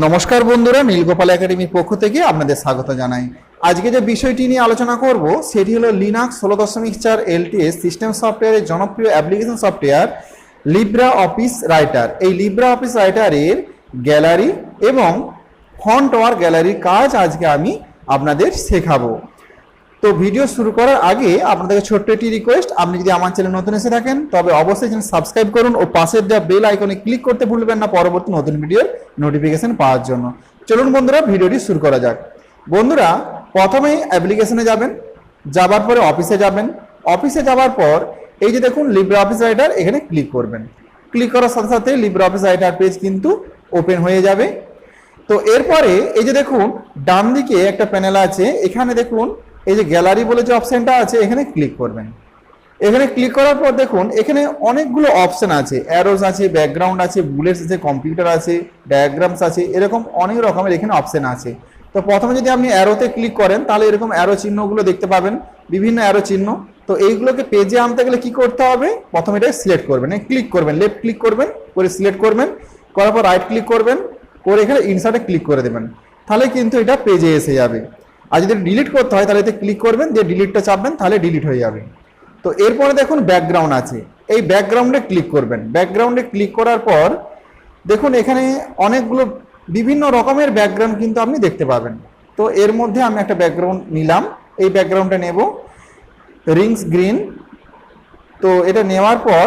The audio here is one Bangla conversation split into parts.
নমস্কার বন্ধুরা, নীলগোপাল একাডেমির পক্ষ থেকে আপনাদের স্বাগত জানাই। আজকে যে বিষয়টি নিয়ে আলোচনা করব, সেটি হলো লিনাক্স ষোলো দশমিক চার এলটিএস সিস্টেম সফটওয়্যারের জনপ্রিয় application software Libre Office Writer এই লিব্রা অফিস রাইটারের গ্যালারি এবং ফন্ট ওয়ার গ্যালারির কাজ আজকে আমি আপনাদের শেখাবো। তো ভিডিও শুরু করার আগে আপনাদের ছোট্ট একটি রিকোয়েস্ট আপনি যদি আমার চ্যানেল নতুন এসে থাকেন, তবে অবশ্যই চ্যানেল সাবস্ক্রাইব করুন ও পাশের যা বেল আইকনে ক্লিক করতে ভুলবেন না পরবর্তী নতুন ভিডিওর নোটিফিকেশন পাওয়ার জন্য। চলুন বন্ধুরা ভিডিওটি শুরু করা যাক। বন্ধুরা প্রথমেই অ্যাপ্লিকেশনে যাবেন, যাবার পরে অফিসে যাবেন। অফিসে যাওয়ার পর এই যে দেখুন লিব্রা অফিস রাইটার এখানে ক্লিক করবেন। ক্লিক করার সাথে সাথে লিব্রা অফিস রাইটার পেজ কিন্তু ওপেন হয়ে যাবে। তো এরপরে এই যে দেখুন ডান দিকে একটা প্যানেল আছে, এখানে দেখুন এই যে গ্যালারি বলে যে অপশনটা আছে, এখানে ক্লিক করবেন। এখানে ক্লিক করার পর দেখুন, এখানে অনেকগুলো অপশন আছে। অ্যারোস আছে ব্যাকগ্রাউন্ড আছে বুলেটস আছে কম্পিউটার আছে ডায়াগ্রামস আছে, এরকম অনেক রকমের এখানে অপশন আছে। তো প্রথমে যদি আপনি অ্যারোতে ক্লিক করেন, তাহলে এরকম অ্যারো চিহ্নগুলো দেখতে পাবেন, বিভিন্ন অ্যারো চিহ্ন। তো এইগুলোকে পেজে আনতে গেলে কি করতে হবে? প্রথমে এটা সিলেক্ট করবেন। ক্লিক করবেন লেফট ক্লিক করবেন, করে সিলেক্ট করবেন, করার পর রাইট ক্লিক করবেন, করে এখানে ইনসার্টে ক্লিক করে দেবেন। তাহলে কিন্তু এটা পেজে এসে যাবে। আর যদি ডিলিট করতে হয়, তাহলে ক্লিক করবেন যে ডিলিটটা চাপবেন, তাহলে ডিলিট হয়ে যাবে। তো এরপরে দেখুন ব্যাকগ্রাউন্ড আছে। এই ব্যাকগ্রাউন্ডে ক্লিক করবেন। ব্যাকগ্রাউন্ডে ক্লিক করার পর, দেখুন এখানে অনেকগুলো বিভিন্ন রকমের ব্যাকগ্রাউন্ড কিন্তু আপনি দেখতে পাবেন। তো এর মধ্যে আমি একটা ব্যাকগ্রাউন্ড নিলাম। এই ব্যাকগ্রাউন্ডটা নেব। রিংস গ্রিন তো এটা নেওয়ার পর,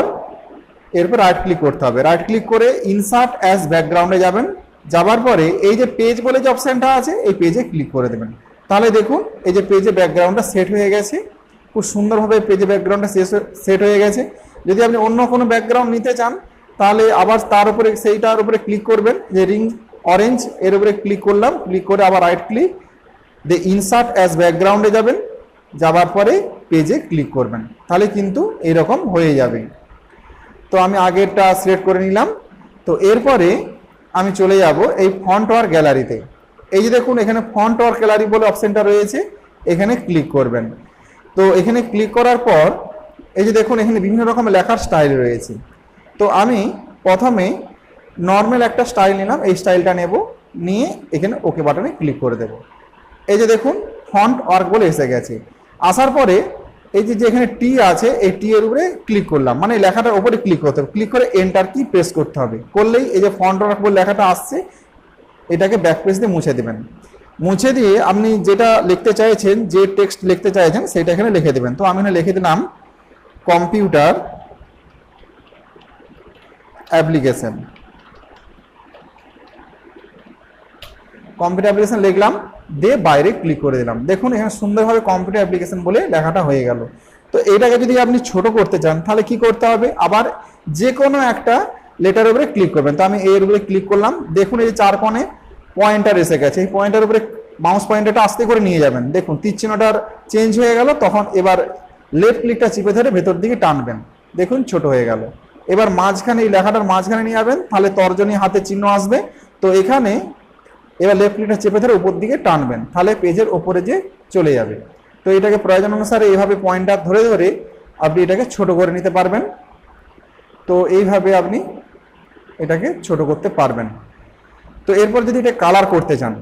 এরপর রাইট ক্লিক করতে হবে। রাইট ক্লিক করে ইনসার্ট অ্যাজ ব্যাকগ্রাউন্ডে যাবেন। যাবার পরে এই যে পেজ বলে যে অপশানটা আছে, এই পেজে ক্লিক করে দেবেন। তাহলে দেখুন, এই যে পেজে ব্যাকগ্রাউন্ডটা সেট হয়ে গেছে। খুব সুন্দরভাবে পেজে ব্যাকগ্রাউন্ডটা শেষ সেট হয়ে গেছে। যদি আপনি অন্য কোনো ব্যাকগ্রাউন্ড নিতে চান, তাহলে আবার তার উপরে, সেইটার উপরে ক্লিক করবেন। যে রিং অরেঞ্জ এর উপরে ক্লিক করলাম। ক্লিক করে আবার রাইট ক্লিক দিয়ে ইনসার্ট অ্যাজ ব্যাকগ্রাউন্ডে যাবেন। যাবার পরে পেজে ক্লিক করবেন। তাহলে কিন্তু এরকম হয়ে যাবে। তো আমি আগেরটা সিলেক্ট করে নিলাম। তো এরপরে আমি চলে যাব এই ফন্ট ওয়ার গ্যালারিতে এই যে দেখুন, এখানে ফন্ট ওয়ার ক্যালারি বলে অপশনটা রয়েছে। এখানে ক্লিক করবেন। তো এখানে ক্লিক করার পর, এই যে দেখুন, এখানে বিভিন্ন রকমের লেখার স্টাইল রয়েছে। তো আমি প্রথমে নর্মাল একটা স্টাইল নিলাম, এই স্টাইলটা নেব, নিয়ে এখানে ওকে বাটনে ক্লিক করে দেব। এই যে দেখুন ফন্ট ওয়ার্ক বলে এসে গেছে। আসার পরে, এই যে এখানে টি আছে, এই টি এর উপরে ক্লিক করলাম। মানে লেখাটার উপরে ক্লিক করতে হবে। ক্লিক করে এন্টার কি প্রেস করতে হবে। করলেই এই যে ফন্ট ওয়ার্ক বলে লেখাটা আসছে এটাকে ব্যাক দিয়ে মুছে দেবেন। মুছে দিয়ে আপনি যেটা লিখতে চাইছেন, যে টেক্সট লিখতে চাইছেন, সেটা এখানে লিখে দেবেন। তো আমি এখানে লিখে দিলাম কম্পিউটার অ্যাপ্লিকেশন কম্পিউটার অ্যাপ্লিকেশন লিখলাম, দিয়ে বাইরে ক্লিক করে দিলাম। দেখুন, এখানে সুন্দরভাবে কম্পিউটার অ্যাপ্লিকেশন বলে লেখাটা হয়ে গেল। তো এইটাকে যদি আপনি ছোট করতে চান, তাহলে কি করতে হবে? আবার যে কোনো একটা লেটার উপরে ক্লিক করবেন। তো আমি এর উপরে ক্লিক করলাম। দেখুন এই যে চার কোণে পয়েন্টার এসে গেছে। এই পয়েন্টার উপরে মাউস পয়েন্টারটা আস্তে করে নিয়ে যাবেন। দেখুন, তীর চিহ্নটার চেঞ্জ হয়ে গেল। তখন এবার লেফট ক্লিকটা চিপে ধরে ভেতর দিকে টানবেন। দেখুন, ছোট হয়ে গেল। এবার মাঝখানে এই লেখাটার মাঝখানে নিয়ে যাবেন। তাহলে তর্জনী হাতে চিহ্ন আসবে। তো এখানে এবার লেফট ক্লিকটা চেপে ধরে উপর দিকে টানবেন। তাহলে পেজের ওপরে যে চলে যাবে। তো এটাকে প্রয়োজন অনুসারে এইভাবে পয়েন্টার ধরে ধরে আপনি এটাকে ছোট করে নিতে পারবেন। তো এইভাবে আপনি এটাকে ছোট করতে পারবেন। তো এরপর যদি এটা কালার করতে চান,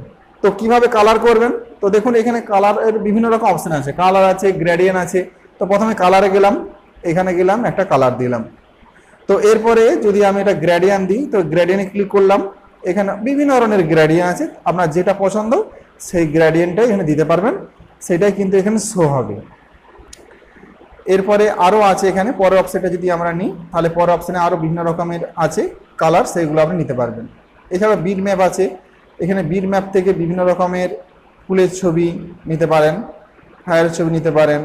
তো কীভাবে কালার করবেন? তো দেখুন, এখানে কালারের বিভিন্ন রকম অপশন আছে। কালার আছে গ্রেডিয়েন্ট আছে। তো প্রথমে কালারে গেলাম, এখানে গেলাম, একটা কালার দিলাম। তো এরপরে যদি আমি এটা গ্রেডিয়ান দিই, তো গ্রেডিয়েন্টে ক্লিক করলাম, এখানে বিভিন্ন ধরনের গ্রেডিয়েন্ট আছে। আপনার যেটা পছন্দ, সেই গ্রেডিয়েন্টটাই এখানে দিতে পারবেন। সেটাই কিন্তু এখানে শো হবে। এরপরে আরও আছে এখানে, পরের অপশানটা যদি আমরা নিই, তাহলে পরের অপশানে আরও বিভিন্ন রকমের আছে। কালার সেইগুলো আপনি নিতে পারবেন। এছাড়া বিট ম্যাপ আছে। এখানে বিট ম্যাপ থেকে বিভিন্ন রকমের ফুলের ছবি নিতে পারেন ফায়ারের ছবি নিতে পারেন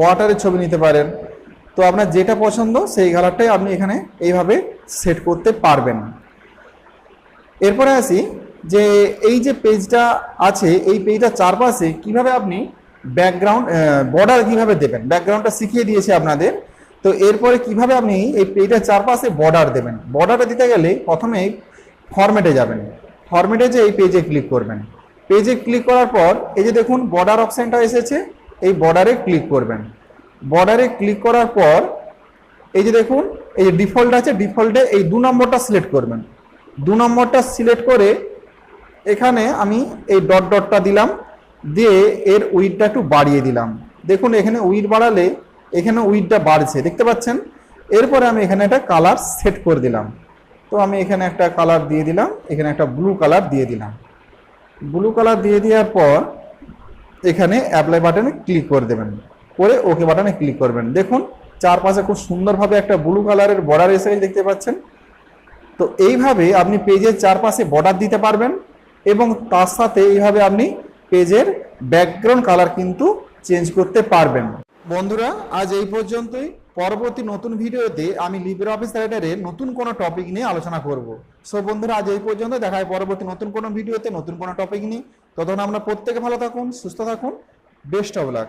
ওয়াটারের ছবি নিতে পারেন। তো আপনার যেটা পছন্দ সেই কালারটাই আপনি এখানে এইভাবে সেট করতে পারবেন। এরপরে আসি যে এই যে পেজটা আছে, এই পেজটার চারপাশে কীভাবে আপনি ব্যাকগ্রাউন্ড বর্ডার কীভাবে দেবেন? ব্যাকগ্রাউন্ডটা শিখিয়ে দিয়েছে আপনাদের। তো এরপরে কীভাবে আপনি এই পেজটার চারপাশে বর্ডার দেবেন? বর্ডারটা দিতে গেলে প্রথমে ফরম্যাটে যাবেন। ফরম্যাটে যে এই পেজে ক্লিক করবেন। পেজে ক্লিক করার পর এই যে দেখুন বর্ডার অপশানটা এসেছে, এই বর্ডারে ক্লিক করবেন। বর্ডারে ক্লিক করার পর এই যে দেখুন, এই যে ডিফল্ট আছে ডিফল্টে এই দু নম্বরটা সিলেক্ট করবেন। দু নম্বরটা সিলেক্ট করে এখানে আমি এই ডট ডটটা দিলাম, দিয়ে এর উইডটা একটু বাড়িয়ে দিলাম। দেখুন, এখানে উইড বাড়ালে এখানে উইডটা বাড়ছে, দেখতে পাচ্ছেন? এরপরে আমি এখানে একটা কালার সেট করে দিলাম। তো আমি এখানে একটা কালার দিয়ে দিলাম, এখানে একটা ব্লু কালার দিয়ে দিলাম। ব্লু কালার দিয়ে দেওয়ার পর এখানে অ্যাপ্লাই বাটনে ক্লিক করে দেবেন। করে ওকে বাটনে ক্লিক করবেন। দেখুন, চারপাশে খুব সুন্দরভাবে একটা ব্লু কালারের বর্ডার এসে দেখতে পাচ্ছেন। তো এইভাবে আপনি পেজের চারপাশে বর্ডার দিতে পারবেন এবং তার সাথে এইভাবে আপনি পেজের ব্যাকগ্রাউন্ড কালার কিন্তু চেঞ্জ করতে পারবেন। বন্ধুরা, আজ এই পর্যন্তই। পরবর্তী নতুন ভিডিওতে আমি লিব্রে অফিস রাইটারে নতুন কোনো টপিক নিয়ে আলোচনা করব। সো বন্ধুরা, আজ এই পর্যন্ত দেখা হয় পরবর্তী নতুন কোনো ভিডিওতে নতুন কোনো টপিক নিয়ে। ততক্ষণ আমরা প্রত্যেকে ভালো থাকুন, সুস্থ থাকুন। Best of luck